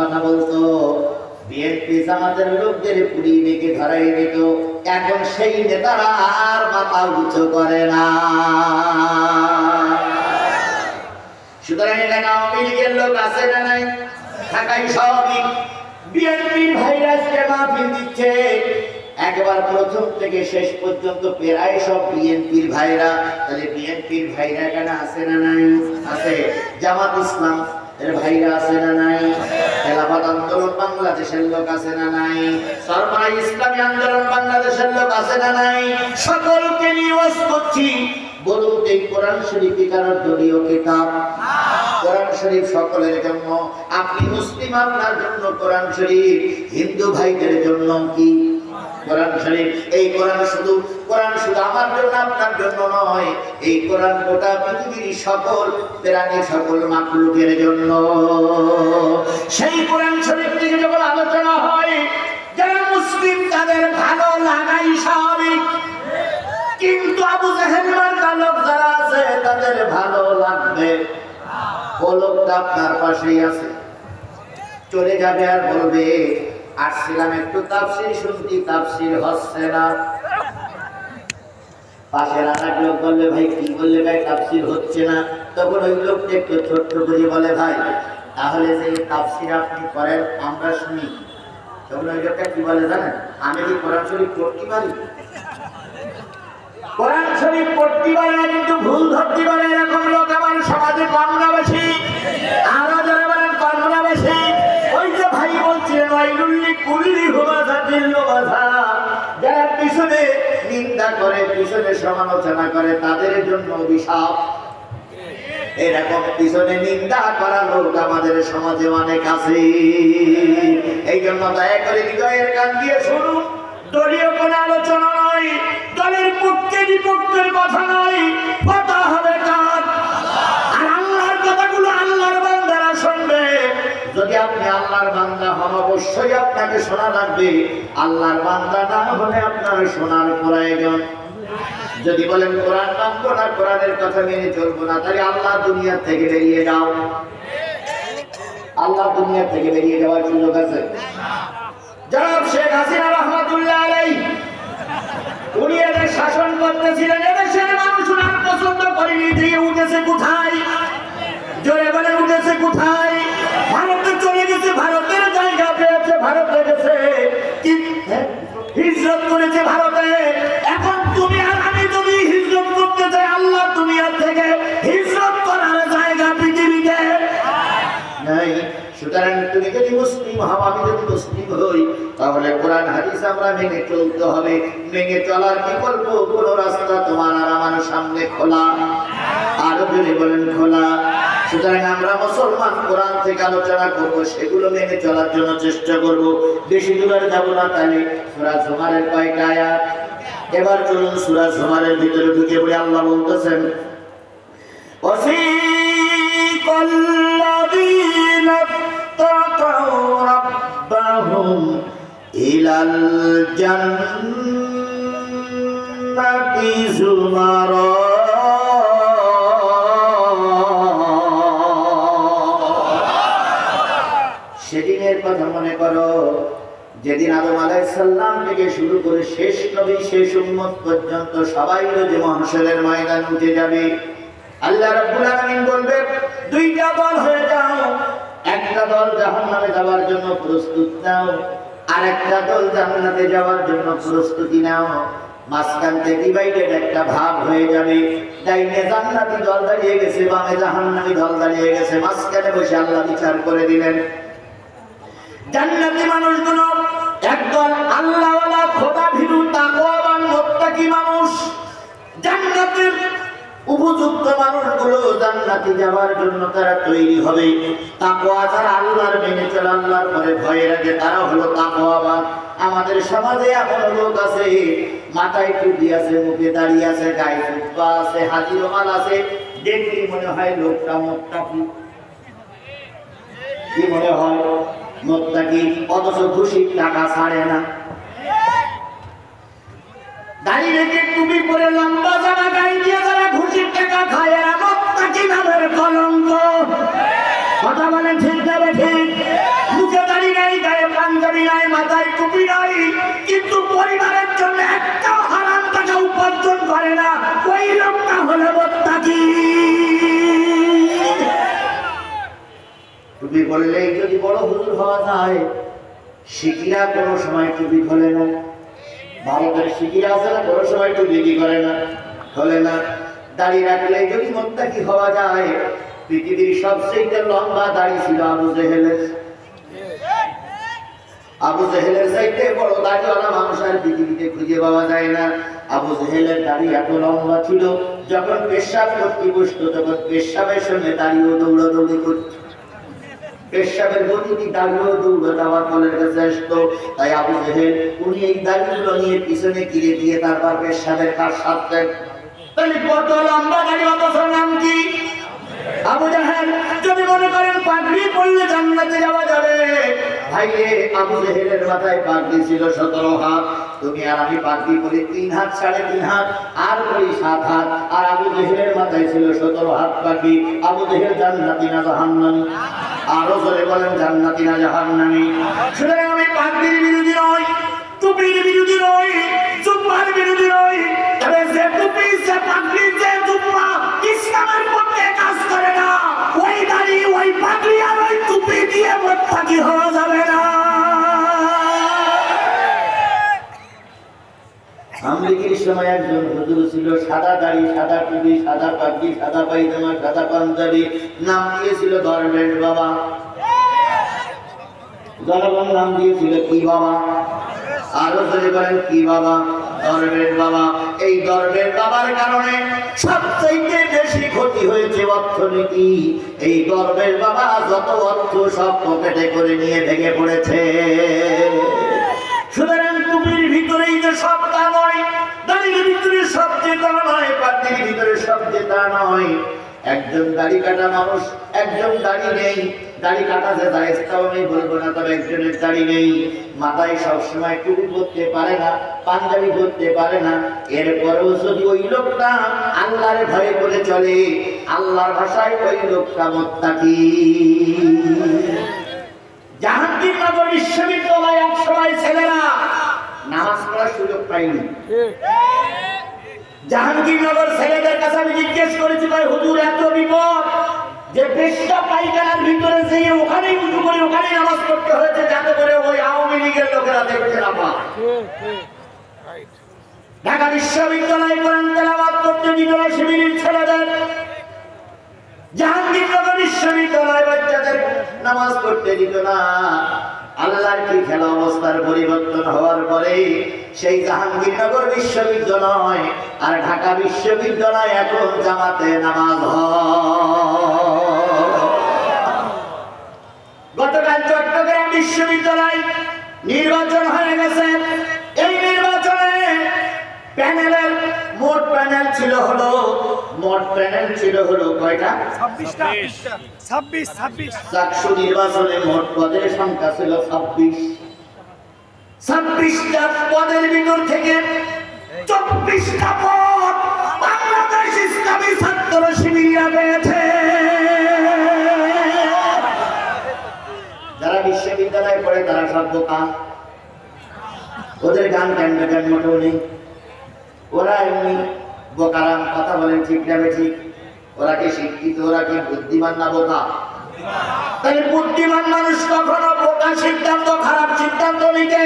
কথা বলতো, বিএনপি জামাতের লোকদের পুড়িয়ে ধরাই দিত। এখন সেই নেতারা আর মাথা উঁচু করে না। সুতরাং আওয়ামী লীগের লোক আছে না নাই? থাকাই স্বাভাবিক। বিএনপি ভাইরাসকে দিচ্ছে। একবার প্রথম থেকে শেষ পর্যন্ত প্রায় সব বিএনপির ভাইরা। তাহলে বিএনপির ভাইরা কেন আছে না নাই? আছে। জামাত ইসলাম এর ভাইরা আছে না নাই? বাংলাদেশের লোক আছে না নাই? সরমাই ইসলামী আন্দোলন বাংলাদেশের লোক আছে না নাই? সকলকে নিয়ে করছি। কোরআন শরীফ আপনার জন্য হিন্দু ভাইদের জন্য কি? শরীফ। এই শুধু, কোরআন শুধু আমার জন্য আপনার জন্য নয়। এই কোরআন গোটা পৃথিবীর সকল প্রাণী, সকল মাকলুকের জন্য। লাগবে ও আপনার পাশেই আছে। চলে যাবে আর বলবে, আসছিলাম একটু তাফসির শুনতি, তাফসির হচ্ছে না। পাশের লোক বললে ভাই, কি বললে ভাই, তাফসির হচ্ছে না? তখন ওই লোকটা একটু ছোট্ট করে বলে, ভাই, তাহলে যে তাফসির আপনি করেন, আমরা শুনি। তখন ওই লোকটা কি বলে জানেন? আমি কি কোরআন শরীফ পড়তে পারি? কোরআন শরীফ পড়তে পারে কিন্তু ভুল ধরতে পারে এরকম লোক আমার সমাজে কম না বেশি আরও যারা বলেন কম না বেশি ওই যে ভাই বলছিলেন, ওয়াইলুল্লি কুল্লি হুমাজা দিল্লু বাধা যারা পিছনে নিন্দা করে, পিছনে সমালোচনা করে, তাদের জন্য অভিশাপ। এরকম পিছনে নিন্দা করা লোক আমাদের সমাজে অনেক আছে। এই জন্য দয়া করে হৃদয়ের কান দিয়ে শুনুন। দলীয় কোন আলোচনা নয়। বিপক্ষের কথা নয়, কথা হবে কার? আর আল্লাহর কথাগুলো আল্লাহর বান্দারা শুনবে। যদি আপনি আল্লাহর বান্দা হন, অবশ্যই আপনাকে শোনা লাগবে। আল্লাহর বান্দা না হলে আপনার শোনার প্রয়োজন। যদি বলেন, কোরআন মানবো না, কোরআনের কথা মেনে চলবো না, তাহলে আল্লাহ দুনিয়া থেকে বেরিয়ে যাও। আল্লাহ দুনিয়া থেকে বেরিয়ে যাওয়ার সুযোগ আছে। জনাব শেখ হাসিনা রহমতুল্লাহ আলাই উনি এদের শাসন করতেছিলেন এদেশের মানুষ উনার পছন্দ করেনি, দিয়ে উঠেছে কোথায়? জোরে বলে উঠেছে কোথায়? ভারতে চলে গেছে, ভারতের জায়গা পেয়েছে, ভারতে গেছে? হিজরত করেছে ভারতে। এখন তুমি আর আমি যদি হিজরত করতে চাই, আল্লাহ দুনিয়া থেকে হিজরত করার জায়গা পৃথিবীতে নাই। সুতরাং তুমি যদি মুসলিম হও, আমি যদি মুসলিম হই তাহলে কোরআন হাদিস আমরা মেনে চলতে হবে। মেনে চলার বিকল্প কোনো রাস্তা তোমার আর আমার সামনে খোলা। আরও যদি বলেন, খোলা। সুতরাং আমরা মুসলমান, কোরআন থেকে আলোচনা করব, সেগুলো মেনে চলার জন্য চেষ্টা করব। বেশি দূরে যাব না তাহলে সূরা জুমারের কয়েকটা আয়াত? এবার চলুন সূরা জুমারের ভিতরে ঢুকে পড়ে। আল্লাহ বলতেছেন إلى الجنة زمرا সেদিনের কথা মনে করো যেদিন আদম আলাইসাল্লাম থেকে শুরু করে শেষ নবী শেষ উম্মত পর্যন্ত সবাই যে মহাশরের ময়দান উঠে যাবে আল্লাহ রাব্বুল আলামিন বলবে দুইটা দল হয়ে যাও একটা দল জাহান্নামে যাওয়ার জন্য প্রস্তুত নাও আর একটা দল জান্নাতে যাওয়ার জন্য প্রস্তুতি নাও, মাঝখান থেকে ডিভাইডেড একটা ভাগ হয়ে যাবে। ডাইনে জান্নাতি দল দাঁড়িয়ে গেছে, বামে জাহান্নামী দল দাঁড়িয়ে গেছে, মাঝখানে বসে আল্লাহ বিচার করে দিলেন। জান্নাতি মানুষগুলো একদল আল্লাহওয়ালা খোদা ভীরু তাকওয়াবান, মুত্তাকি মানুষ। জান্নাতের উপযুক্ত মানুষগুলো জান্নাতে যাওয়ার জন্য তারা তৈরি হবে। তাকওয়া যারা আল্লাহর মেনে চলে, আল্লাহর পরে ভয় রাখে তারা হলো তাকওয়াবান। আমাদের সমাজে এমন লোক আছে, মাথায় টুপি আছে, মুখে দাঁড়িয়ে আছে, গায়ে ফুটপা আছে হাতি রুমাল আছে। দেখলেই মনে হয় লোকটা মোত্তাকি। কি মনে হয় মোত্তাকি? অথচ ঘুষির টাকা ছাড়ে না। দাঁড়িয়ে রেখে টুপি পরে লম্বা জামা গায়ে দিয়ে বললেই যদি বড় হুজুর হওয়া যায় শিকিরা কোনো সময় টুপি খোলে না। ভারতের শিকিরা আছে না, কোনো সময় টুপি কি করে না? খোলে না। দাড়ি রাখলে যদি মোত্তাকি হওয়া যায়, পৃথিবীর সবচেয়ে লম্বা দাড়ি ছিল আবু জেহেলের। আবু জেহেলের চাইতে বড় দাড়িওয়ালা মানুষ আর পৃথিবীতে খুঁজে পাওয়া যায় না। আবু জেহেলের দাড়ি এত লম্বা ছিল, যখন পেশাব করতে বসত তখন পেশাবের সঙ্গে দাঁড়িয়েও দৌড়াদৌড়ি করত। পেশাবের দাঁড়িয়েও ফলের কাছে আসতো তাই আবু জেহেল, উনি এই নিয়ে পিছনে দিয়ে তারপর পেশাবের কাজ সারতেন তাহলে কত লম্বা নাম কি? আবু জাহেল, যদি মনে করেন পাগড়ি পড়লে জান্নাতে যাওয়া যাবে। ভাই রে আবু জাহেলের মাথায় পাগড়ি ছিল সতেরো হাত। তুমি আর আমি পাগড়ি পরি তিন হাত সাড়ে তিন হাত, আর পরি সাত হাত। আর আবু জাহেলের মাথায় ছিল সতেরো হাত পাগড়ি। আবু জাহেল জান্নাতি না জাহান্নামি? আরও জোরে বলেন, জান্নাতি না জাহান্নামি। সুতরাং আমি পাগড়ির বিরোধী নই টুপির বিরোধী নই, জুব্বার বিরোধী নই। তবে যে টুপি যে পাগড়ি যে জুব্বা ইসলামের পক্ষে কাজ করে না। ওই দাড়ি, ওই পাগড়ি আর ওই টুপি দিয়ে মোত্তাকি হওয়া যাবে না। আমলিকির সময় একজন হুজুর ছিল, সাদা দাড়ি, সাদা টুপি, সাদা পাগড়ি, সাদা পায়জামা, সাদা পাঞ্জাবি, নাম দিয়েছিল ধর্মের বাবা। জনগণ নাম দিয়েছিল কি বাবা? আরও যদি বলেন, কি বাবা? দরবের বাবা। এই দরবের বাবার কারণে সবচেয়ে বেশি ক্ষতি হয়েছে অর্থনীতি। এই দরবের বাবা যত অর্থ সব পকেটে করে নিয়ে ভেঙে পড়েছে। সুতরাং সব তা নয়। দাড়ির ভিতরে সব যে তা নয়, পাটির ভিতরে সব যে নয়। একজন দাড়ি কাটা মানুষ, একজন দাড়ি নেই। দাড়ি কাটা যে দায়স্তাও নেই, বলব না তবে একজনের দাড়ি নেই। মাথায় সবসময় টুপি পরতে পারে না, পাঞ্জাবি পরতে পারে না। এরপরেও যদি ওই লোকটা আল্লাহর ভয়ে করে চলে, আল্লাহর ভাষায় ওই লোকটা মোত্তাকি। জাহাঙ্গীরনগর বিশ্ববিদ্যালয়ে এক সময় ছেলেরা নামাজ পড়ার সুযোগ পায়নি জাহাঙ্গীরনগর ছেলেদের কাছে আমি জিজ্ঞেস করেছি ভাই হুজুর এত বিপদ যে পেশা পাইখানার ভিতরে যে ওখানেই উঁচু করে ওখানেই নামাজ পড়তে হয়েছে যাতে করে ওই আওয়ামী লীগের লোকেরা দেখতে না পায়। ঢাকা বিশ্ববিদ্যালয়ে কোরআন তেলাওয়াত করতে দিত না শিবিরের ছেলেদের জাহাঙ্গীরনগর বিশ্ববিদ্যালয় বাচ্চাদের নামাজ পড়তে দিত না। আল্লাহর কি খেলা অবস্থার পরিবর্তন হওয়ার পরে সেই জাহাঙ্গীরনগর বিশ্ববিদ্যালয় আর ঢাকা বিশ্ববিদ্যালয় এখন জামাতে নামাজ গতকাল চট্টগ্রাম বিশ্ববিদ্যালয় নির্বাচন হয়ে গেছে। এই নির্বাচনে প্যানেলের মোট প্যানেল ছিল হলো মোট প্যানেল ছিল হলো কয়টা? ছাব্বিশ ছাব্বিশ। চারশো নির্বাচনে মোট পদের সংখ্যা ছিল ছাব্বিশ। ছাব্বিশটা পদের ভিতর থেকে চব্বিশটা পদ বাংলাদেশ ইসলামী ছাত্র শিবিরা পেয়েছে যারা বিশ্ববিদ্যালয়ে পড়ে তারা সব বোকা ওদের গান কেন কেন নেই। ওরা এমনি বোকারাম, কথা বলেন ঠিক না ঠিক? ওরা কি শিক্ষিত, ওরা কি বুদ্ধিমান না বোকা? তাই বুদ্ধিমান মানুষ কখনো বোকা সিদ্ধান্ত, খারাপ সিদ্ধান্ত নিতে?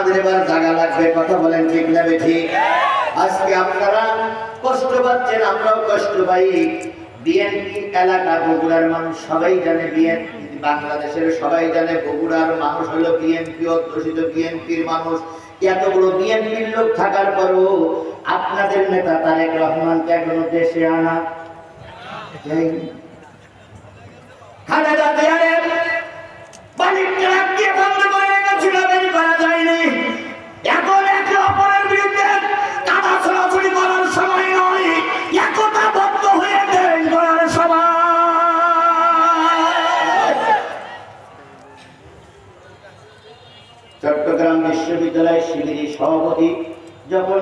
আমাদের জায়গা লাগবে, কথা বলেন ঠিক ঠিক আজকে আপনারা কষ্ট পাচ্ছেন, আমরাও কষ্ট পাই। বিএনপি এলাকা, বগুড়ার মানুষ সবাই জানে বিএনপি, বাংলাদেশের সবাই জানে, বগুড়ার মানুষ হলো বিএনপি, অধ্যুষিত বিএনপির মানুষ। এত বড় বিএনপির লোক থাকার পরও আপনাদের নেতা তারেক রহমানকে এখনও দেশে আনা খালেদা বাড়ির চট্টগ্রাম বিশ্ববিদ্যালয়ের শিবিরের সভাপতি যখন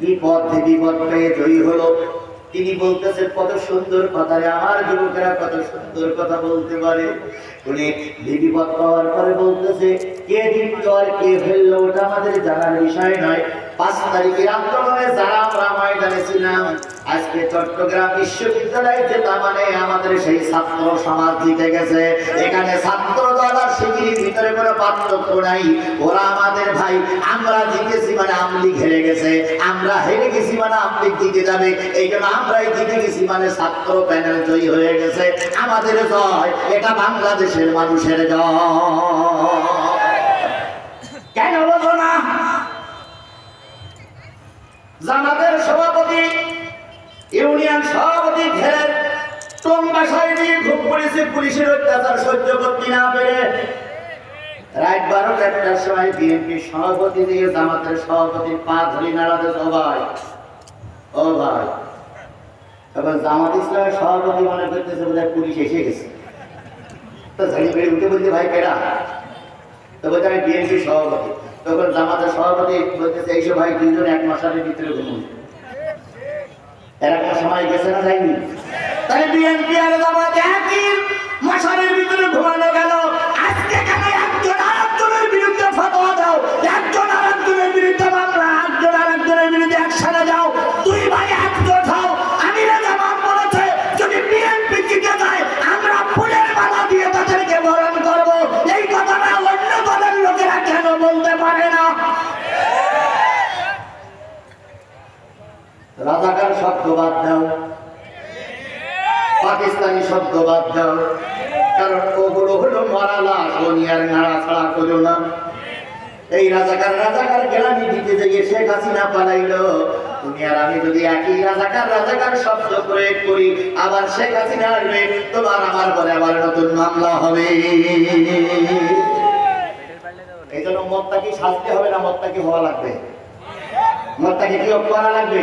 বিপদ বিপদ পেয়ে জয়ী হলো, তিনি বলতেছেন, কত সুন্দর কথা রে আমার যুবকেরা কত সুন্দর কথা বলতে পারে। উনি বিপদ পাওয়ার পরে বলতেছে, কে জিতলো আর কে ফেলল ওটা আমাদের জানার বিষয় নয়। পাঁচ তারিখের আন্দোলনে যারা আমরা ময়দানে ছিলাম আজকে চট্টগ্রাম বিশ্ববিদ্যালয়ে যেটা মানে আমাদের সেই ছাত্র সমাজ জিতে গেছে। এখানে ছাত্র দল আর ভিতরে কোনো পার্থক্য নাই। ওরা আমাদের ভাই, আমরা জিতেছি মানে আমলি হেরে গেছে। আমরা হেরে গেছি মানে আমলি জিতে যাবে। এই জন্য আমরাই জিতে গেছি মানে ছাত্র প্যানেল জয়ী হয়ে গেছে। আমাদের জয়, এটা বাংলাদেশের মানুষের জয়। কেন বলব না? জামাতের সভাপতি ইউনিয়ন সভাপতি ঘেরে টং বাসায় দিয়ে ঘুম পড়েছে পুলিশের অত্যাচার সহ্য করতে না পেরে। রাত বারোটা একটার সময় বিএনপি সভাপতি দিয়ে জামাতের সভাপতির পা ধরে নাড়াতে ভাই ও ভাই তখন জামাত ইসলামের সভাপতি মনে করতেছে বোধহয় পুলিশ এসে গেছে। তো ঝাড়ি বেড়ে উঠে বলতে ভাই, কেডা? তো বলতে আমি বিএনপি সভাপতি। তখন জামাতের সভাপতি বলতেছে, এইসব ভাই দুইজন এক মাসের ভিতরে ঘুমুন। এরকম সময় গেছে না যায়নি। তাহলে বিএনপি আর জামাত একই। মশারের ভিতরে ঘুমানো গেল। বাদ দাও। পাকিস্তানি শব্দ বাদ দাও। কারণ ওগুলো হলো মরা লাশ, দুনিয়ার নাড়া ছাড়া করো না। এই রাজাকার রাজাকার গ্রামে দিতে গিয়ে শেখ হাসিনা পালাইলো। তুমি আর আমি যদি একই রাজাকার রাজাকার শব্দ প্রয়োগ করি, আবার শেখ হাসিনা আসবে, তোমার আমার বলে আবার নতুন মামলা হবে। এই জন্য মতটাকে শাস্তি হবে না মতটাকে হওয়া লাগবে। মতটাকে কি করা লাগবে?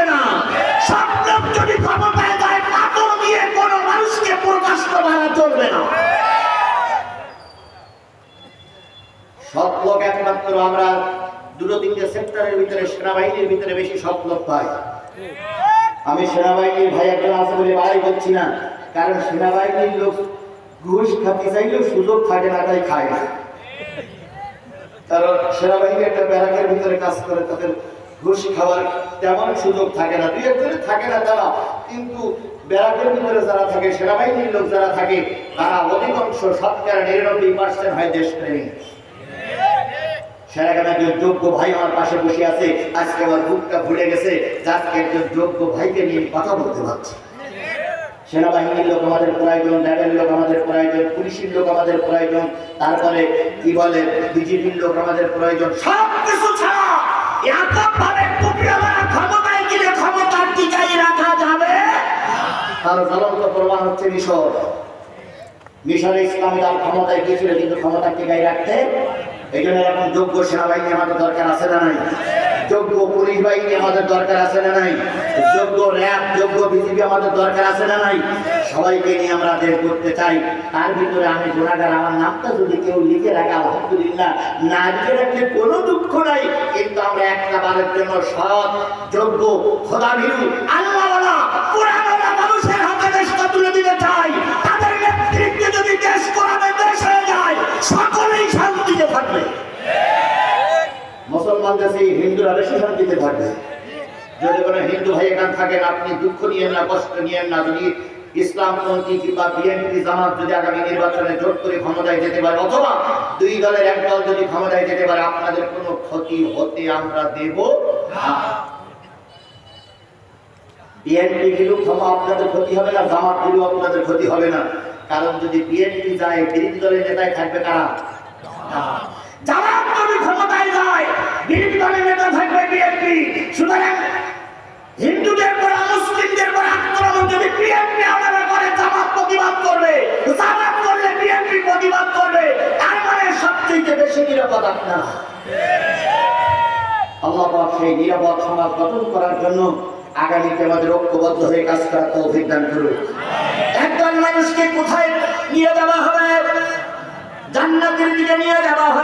একমাত্র আমরা দুটো তিনটে সেক্টরের ভিতরে, সেনাবাহিনীর ভিতরে বেশি সৎ লোক পাই। আমি সেনাবাহিনীর ভাই একজন আছে বলে বাড়াই করছি না, কারণ সেনাবাহিনীর লোক ঘুষ খাতে চাইলেও সুযোগ থাকে না, তাই খায় না। কারণ সেনাবাহিনী একটা ব্যারাকের ভিতরে কাজ করে, তাদের ঘুষ খাওয়ার তেমন সুযোগ থাকে না। দুই একজনে থাকে না তারা, কিন্তু ব্যারাকের ভিতরে যারা থাকে, সেনাবাহিনীর লোক যারা থাকে, তারা অধিকাংশ শতকরা নিরানব্বই পার্সেন্ট হয় দেশপ্রেমী যোগ্য ভাই আমার পাশে বসে আছে। আজকে ভুলে গেছে। আজকে যোগ্য ভাইকে নিয়ে কথা বলতে সেনাবাহিনীর লোক আমাদের প্রয়োজন, র্যাবের লোক আমাদের প্রয়োজন, পুলিশের লোক আমাদের প্রয়োজন, তারপরে কি বলে বিজেপির লোক আমাদের প্রয়োজন। সব ক্ষমতায় রাখা তার প্রমাণ হচ্ছে মিশর। মিশরে ইসলামী ক্ষমতায় গিয়েছিল, কিন্তু ক্ষমতা টিকাই রাখতে এই জন্য এখন যোগ্য সেনাবাহিনী আমাদের দরকার আছে না নাই? যোগ্য পুলিশ বাহিনী আমাদের দরকার আছে না নাই? যোগ্য র্যাব, যোগ্য বিজেপি আমাদের দরকার আছে না নাই? সবাইকে নিয়ে আমরা দেশ করতে চাই। তার ভিতরে আমি গুণাগার, আমার নামটা যদি কেউ লিখে রাখে, আলহামদুলিল্লাহ, না লিখে রাখলে কোনো দুঃখ নাই। কিন্তু আমরা একটা বারের জন্য সৎ, যোগ্য, খোদাভীরু, আল্লাহওয়ালা কোরআনওয়ালা মানুষের হাতে দেশটা তুলে দিতে চাই। তাদের নেতৃত্বে যদি দেশ যায় সকলেই শান্তিতে থাকবে। মুসলমান দেশে হিন্দুরা বেশি শান্তিতে থাকবে। যদি কোনো হিন্দু ভাই এখানে থাকেন, আপনি দুঃখ নিয়েন না, কষ্ট নিয়েন না। যদি ইসলামপন্থী কিংবা বিএনপি, জামাত যদি আগামী নির্বাচনে জোট করে ক্ষমতায় যেতে পারে, অথবা দুই দলের এক দল যদি ক্ষমতায় যেতে পারে, আপনাদের কোনো ক্ষতি হতে আমরা দেব বিএনপি গেলেও ক্ষমা আপনাদের ক্ষতি হবে না, জামাত গেলেও আপনাদের ক্ষতি হবে না। কারণ যদি বিএনপি যায় বিরোধী দলের নেতায় থাকবে কারা? জামাত যদি ক্ষমতায় যায় বিরোধী দলের নেতা থাকবে বিএনপি সুতরাং হিন্দুদের পর যদি বিএনপি আলাদা করে জামাত প্রতিবাদ করবে। জামাত করলে বিএনপি প্রতিবাদ করবে। তার মানে সবচেয়ে বেশি নিরাপদ আপনারা। আল্লাহ সেই নিরাপদ সমাজ গঠন করার জন্য আগামীতে আমাদের ঐক্যবদ্ধ হয়ে কাজ করার তৌফিক দান করুন। মানুষকে কোথায় নিয়ে যাওয়া হবে? জান্নাতের দিকে নিয়ে যাওয়া হবে।